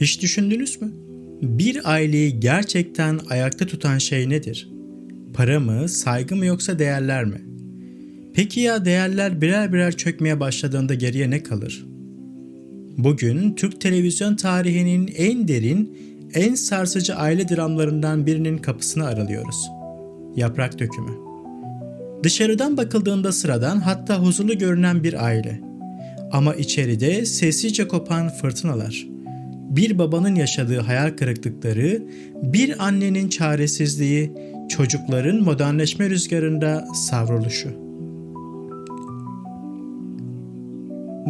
Hiç düşündünüz mü? Bir aileyi gerçekten ayakta tutan şey nedir? Para mı, saygı mı yoksa değerler mi? Peki ya değerler birer birer çökmeye başladığında geriye ne kalır? Bugün Türk televizyon tarihinin en derin, en sarsıcı aile dramlarından birinin kapısını aralıyoruz. Yaprak dökümü. Dışarıdan bakıldığında sıradan hatta huzurlu görünen bir aile. Ama içeride sessizce kopan fırtınalar. Bir babanın yaşadığı hayal kırıklıkları, bir annenin çaresizliği, çocukların modernleşme rüzgarında savruluşu.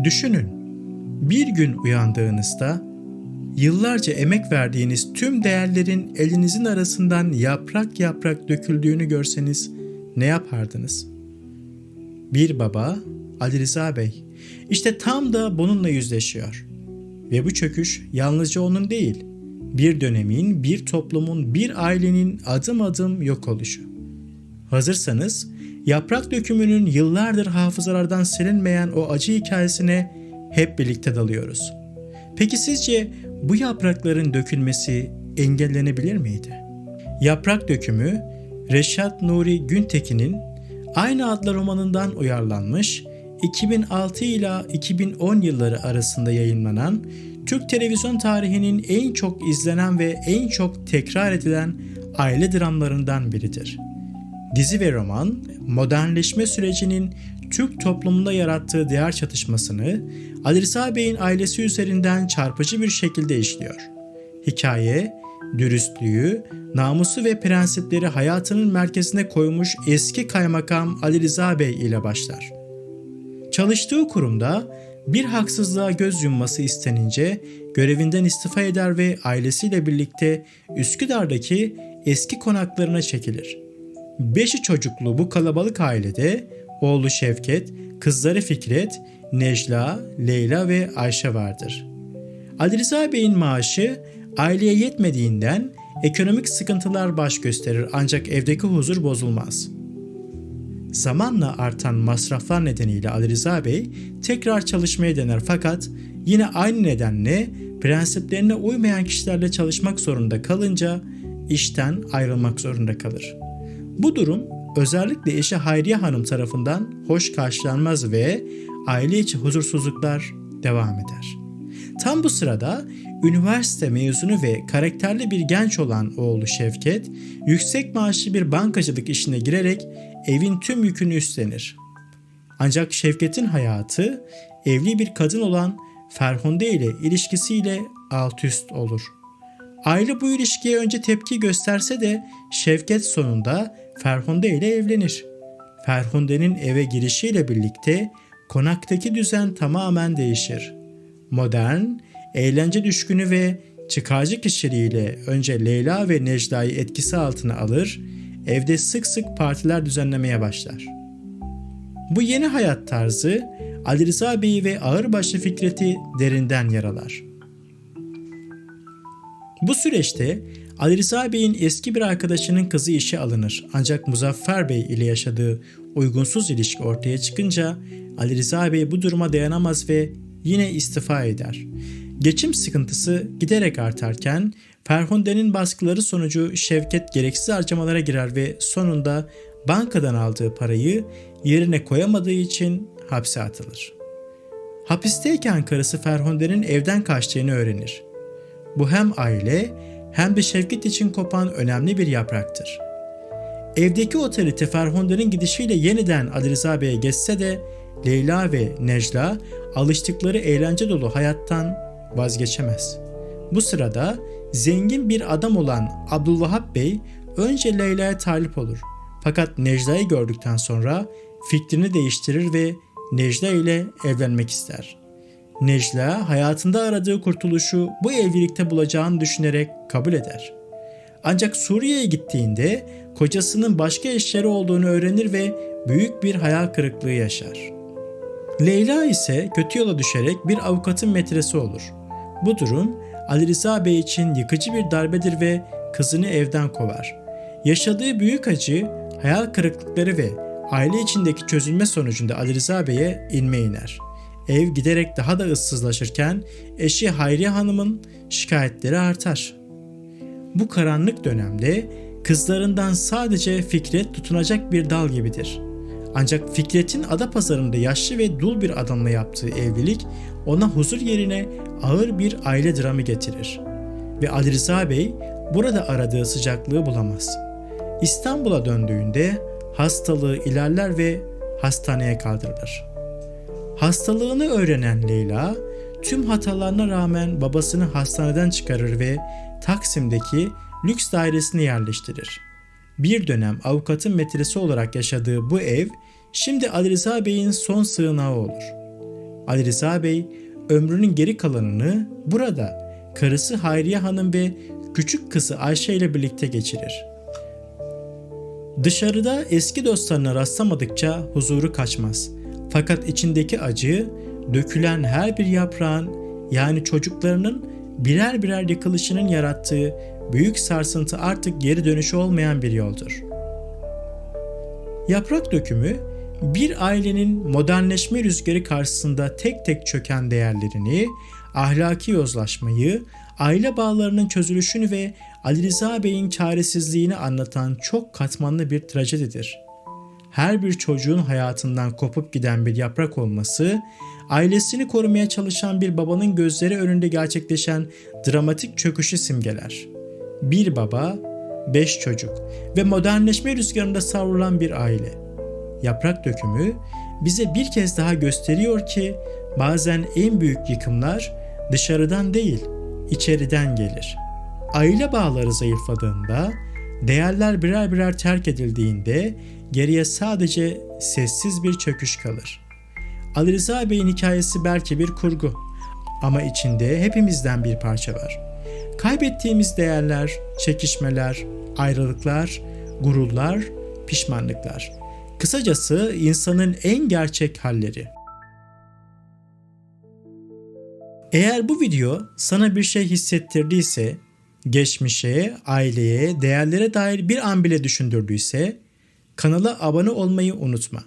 Düşünün, bir gün uyandığınızda yıllarca emek verdiğiniz tüm değerlerin elinizin arasından yaprak yaprak döküldüğünü görseniz ne yapardınız? Bir baba, Ali Rıza Bey, işte tam da bununla yüzleşiyor. Ve bu çöküş yalnızca onun değil, bir dönemin, bir toplumun, bir ailenin adım adım yok oluşu. Hazırsanız yaprak dökümünün yıllardır hafızalardan silinmeyen o acı hikayesine hep birlikte dalıyoruz. Peki sizce bu yaprakların dökülmesi engellenebilir miydi? Yaprak dökümü Reşat Nuri Güntekin'in aynı adlı romanından uyarlanmış 2006 ile 2010 yılları arasında yayınlanan Türk televizyon tarihinin en çok izlenen ve en çok tekrar edilen aile dramlarından biridir. Dizi ve roman, modernleşme sürecinin Türk toplumunda yarattığı değer çatışmasını Ali Rıza Bey'in ailesi üzerinden çarpıcı bir şekilde işliyor. Hikaye, dürüstlüğü, namusu ve prensipleri hayatının merkezine koymuş eski kaymakam Ali Rıza Bey ile başlar. Çalıştığı kurumda bir haksızlığa göz yumması istenince görevinden istifa eder ve ailesiyle birlikte Üsküdar'daki eski konaklarına çekilir. Beşi çocuklu bu kalabalık ailede oğlu Şevket, kızları Fikret, Necla, Leyla ve Ayşe vardır. Ali Rıza Bey'in maaşı aileye yetmediğinden ekonomik sıkıntılar baş gösterir ancak evdeki huzur bozulmaz. Zamanla artan masraflar nedeniyle Ali Rıza Bey tekrar çalışmaya dener fakat yine aynı nedenle prensiplerine uymayan kişilerle çalışmak zorunda kalınca işten ayrılmak zorunda kalır. Bu durum özellikle eşi Hayriye Hanım tarafından hoş karşılanmaz ve aile içi huzursuzluklar devam eder. Tam bu sırada üniversite mezunu ve karakterli bir genç olan oğlu Şevket, yüksek maaşlı bir bankacılık işine girerek evin tüm yükünü üstlenir. Ancak Şevket'in hayatı evli bir kadın olan Ferhunde ile ilişkisiyle alt üst olur. Aile bu ilişkiye önce tepki gösterse de Şevket sonunda Ferhunde ile evlenir. Ferhunde'nin eve girişiyle birlikte konaktaki düzen tamamen değişir. Modern, eğlence düşkünü ve çıkarcı kişiliğiyle önce Leyla ve Necla'yı etkisi altına alır, evde sık sık partiler düzenlemeye başlar. Bu yeni hayat tarzı Ali Rıza Bey'i ve ağırbaşlı Fikret'i derinden yaralar. Bu süreçte Ali Rıza Bey'in eski bir arkadaşının kızı işe alınır. Ancak Muzaffer Bey ile yaşadığı uygunsuz ilişki ortaya çıkınca Ali Rıza Bey bu duruma dayanamaz ve yine istifa eder. Geçim sıkıntısı giderek artarken Ferhunde'nin baskıları sonucu Şevket gereksiz harcamalara girer ve sonunda bankadan aldığı parayı yerine koyamadığı için hapse atılır. Hapisteyken karısı Ferhunde'nin evden kaçtığını öğrenir. Bu hem aile hem de Şevket için kopan önemli bir yapraktır. Evdeki otorite Ferhunde'nin gidişiyle yeniden Ali Rıza Bey'e geçse de Leyla ve Necla alıştıkları eğlence dolu hayattan vazgeçemez. Bu sırada zengin bir adam olan Abdülvahap Bey önce Leyla'ya talip olur. Fakat Necla'yı gördükten sonra fikrini değiştirir ve Necla ile evlenmek ister. Necla hayatında aradığı kurtuluşu bu evlilikte bulacağını düşünerek kabul eder. Ancak Suriye'ye gittiğinde kocasının başka eşleri olduğunu öğrenir ve büyük bir hayal kırıklığı yaşar. Leyla ise kötü yola düşerek bir avukatın metresi olur. Bu durum Ali Rıza Bey için yıkıcı bir darbedir ve kızını evden kovar. Yaşadığı büyük acı, hayal kırıklıkları ve aile içindeki çözülme sonucunda Ali Rıza Bey'e inme iner. Ev giderek daha da ıssızlaşırken eşi Hayriye Hanım'ın şikayetleri artar. Bu karanlık dönemde kızlarından sadece Fikret tutunacak bir dal gibidir. Ancak Fikret'in Adapazarı'nda yaşlı ve dul bir adamla yaptığı evlilik ona huzur yerine ağır bir aile dramı getirir. Ve Ali Rıza Bey burada aradığı sıcaklığı bulamaz. İstanbul'a döndüğünde hastalığı ilerler ve hastaneye kaldırılır. Hastalığını öğrenen Leyla tüm hatalarına rağmen babasını hastaneden çıkarır ve Taksim'deki lüks dairesine yerleştirir. Bir dönem avukatın metresi olarak yaşadığı bu ev şimdi Ali Rıza Bey'in son sığınağı olur. Ali Rıza Bey ömrünün geri kalanını burada karısı Hayriye Hanım ve küçük kızı Ayşe ile birlikte geçirir. Dışarıda eski dostlarına rastlamadıkça huzuru kaçmaz. Fakat içindeki acı, dökülen her bir yaprağın yani çocuklarının birer birer yıkılışının yarattığı büyük sarsıntı artık geri dönüşü olmayan bir yoldur. Yaprak dökümü bir ailenin modernleşme rüzgarı karşısında tek tek çöken değerlerini, ahlaki yozlaşmayı, aile bağlarının çözülüşünü ve Ali Rıza Bey'in çaresizliğini anlatan çok katmanlı bir trajedidir. Her bir çocuğun hayatından kopup giden bir yaprak olması, ailesini korumaya çalışan bir babanın gözleri önünde gerçekleşen dramatik çöküşü simgeler. Bir baba, beş çocuk ve modernleşme rüzgarında savrulan bir aile. Yaprak dökümü bize bir kez daha gösteriyor ki bazen en büyük yıkımlar dışarıdan değil, içeriden gelir. Aile bağları zayıfladığında, değerler birer birer terk edildiğinde geriye sadece sessiz bir çöküş kalır. Ali Rıza Bey'in hikayesi belki bir kurgu ama içinde hepimizden bir parça var. Kaybettiğimiz değerler, çekişmeler, ayrılıklar, gururlar, pişmanlıklar. Kısacası insanın en gerçek halleri. Eğer bu video sana bir şey hissettirdiyse, geçmişe, aileye, değerlere dair bir an bile düşündürdüyse kanala abone olmayı unutma.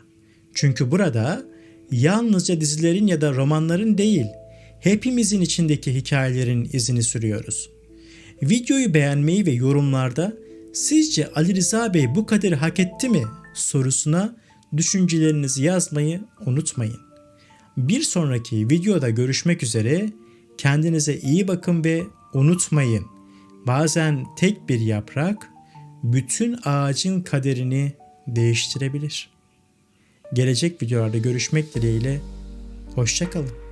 Çünkü burada yalnızca dizilerin ya da romanların değil, hepimizin içindeki hikayelerin izini sürüyoruz. Videoyu beğenmeyi ve yorumlarda sizce Ali Rıza Bey bu kaderi hak etti mi sorusuna düşüncelerinizi yazmayı unutmayın. Bir sonraki videoda görüşmek üzere. Kendinize iyi bakın ve unutmayın. Bazen tek bir yaprak bütün ağacın kaderini değiştirebilir. Gelecek videolarda görüşmek dileğiyle. Hoşçakalın.